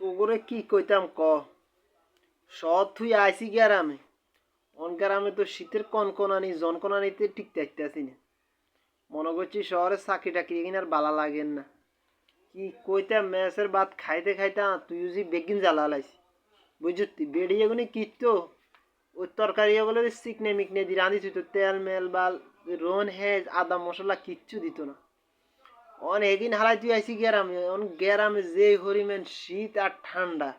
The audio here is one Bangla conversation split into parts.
তোগরে কি কইতাম ক? সৎ তুই আইসি গ্যারামে অন গ্রামে তো শীতের কনকনানি, জনকনানিতে ঠিক থাকতে আসি না। মনে করছি শহরে চাকরি টাকরি কিনার বালা লাগেন না। কি কইতাম ম্যাসের ভাত খাইতে খাইতে তুই যদি বেগিন জ্বালা লাইছি। বুঝতি, বেড়িয়ে গুনি কিতো ওই তরকারি বলে চিকনে মিকনে দি রাঁধি তুই তো, তেল, মেল, বাল রোন হেজ, আদা মশলা কিচ্ছু দিত না। অন এগিন হালাই তুই আইসি গ্যারামে, অন, গ্যারামে যে হরিমেন শীত আর ঠান্ডা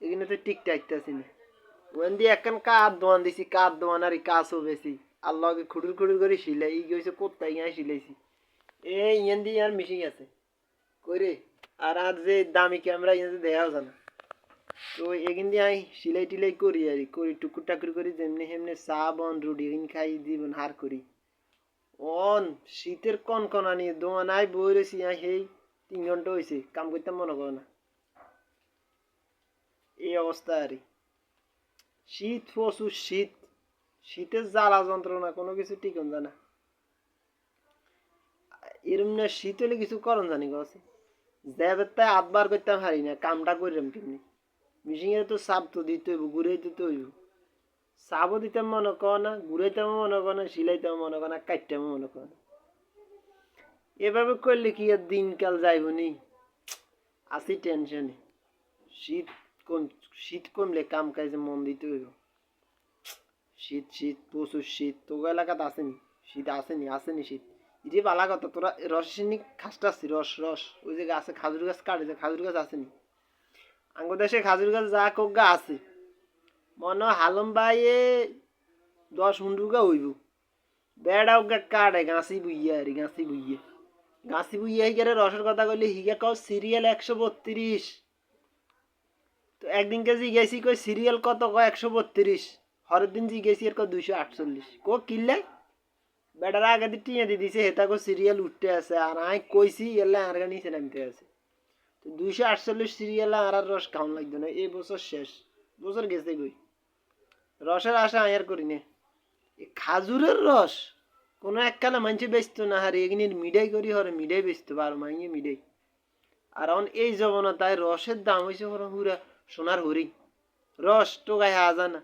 এখানে তো ঠিক থাকতেছি না ওখান দিয়ে একখান কাঠ দোয়ান দিছি, কাঠ দোয়ান আর কাছও বেশি। আল্লাহকে খুটুর খুটুর করে শিলাই ই গেছে কোথায় গিয়ে শিলাইছি। এ, ইয়ান দিয়ে আর মিশিং আছে। করে আর আর যে দামি ক্যামেরা, ইয়ান দেখাও জানা। তো এখান দিয়ে আমি সিলাই টিলাই করি আর, করি টুকুর টাকুর করি যেমনি হেমনি চা বন রুটি এখান খাই দিবন হার করি। অন, শীতের কনকনানি দোয়ানায় বই রয়েছি সেই তিন ঘণ্টা হয়েছে কাম করতে মনে করো না। এই অবস্থা আর শীত প্রচুর শীত শীতের জ্বালা যন্ত্রণা কোনো কিছু টিকন জানা এরম না শীত হলে কিছু করন জানি গছে যাবে আটবার করতে পারি না, কামটা করিলাম কেমনি মিশিংয়ে তো সাপ তো দিতে হইব ঘুরাইতে তো হইব সাবও দিতাম মনে কর না, ঘুরাইতাম মনে কর না সিলাইতাম মনে কর না কাটতাম মনে কর না। এভাবে করলে কি আর দিনকাল যাইব নি? আসি টেনশনে। শীত কম শীত কমলে কাম কাজে মন দিতে হইব। শীত শীত, প্রচুর শীত। তো এলাকাতে আসেনি, শীত আসেনি আসেনি শীত। ইটি বালা কথা, তোরা রসিনি খাসটা আসছি রস রস। ওই যে গাছে খাজুর গাছ কাটে যে খাজুর গাছ আসেনি। আঙ্গ দেশে খাজুর গাছ যা কোক গা আছে। মনে হালম বাইয়ে দশ হুন্ডুগা হইব। বেড়াও কাটে গাছি বুইয়ে আর গাছি বুইয়ে। গাছি বুইয়ে হিগারে রসের কথা কইলে হিগা কও, সিরিয়াল একশো বত্রিশ। তো একদিনকে জিজ্ঞাসি কই সিরিয়াল কত? কয়, একশো বত্রিশ। হরের দিন জিজ্ঞাসি আর কয়, দুইশো আটচল্লিশ। কো কিনলে বেটার আগে দিয়ে টিয়া দিয়ে দিছে, হেতা কো সিরিয়াল উঠতে আছে। আর আই কইছি এলে আর নিচে নামতে আছে। তো দুইশো আটচল্লিশ সিরিয়াল আর আর রস খাওয়ান লাগতো না এই বছর শেষ। বছর গেছে গই রসের আশা আয়ার করি নে। খাজুরের রস, কোনো এককালে মানুষে বেচতো না আর এগিনের মিডাই করি হরে মিডাই বেচতো, বারো মাইয়ে মিডাই। আর এখন এই জমানা তাই রসের দাম হয়েছে হরে হুরা সোনার হরি। রস তো গায়ে হাজা না।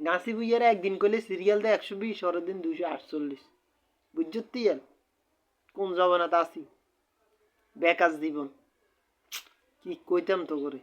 গাছি বুইয়ারা একদিন করলে সিরিয়াল দেয় একশো বিশ হরের দিন দুশো আটচল্লিশ। বুঝছ তিয়াল কোন জমানাতে আসি বেকাজ জীবন। কি কইতাম তো করে?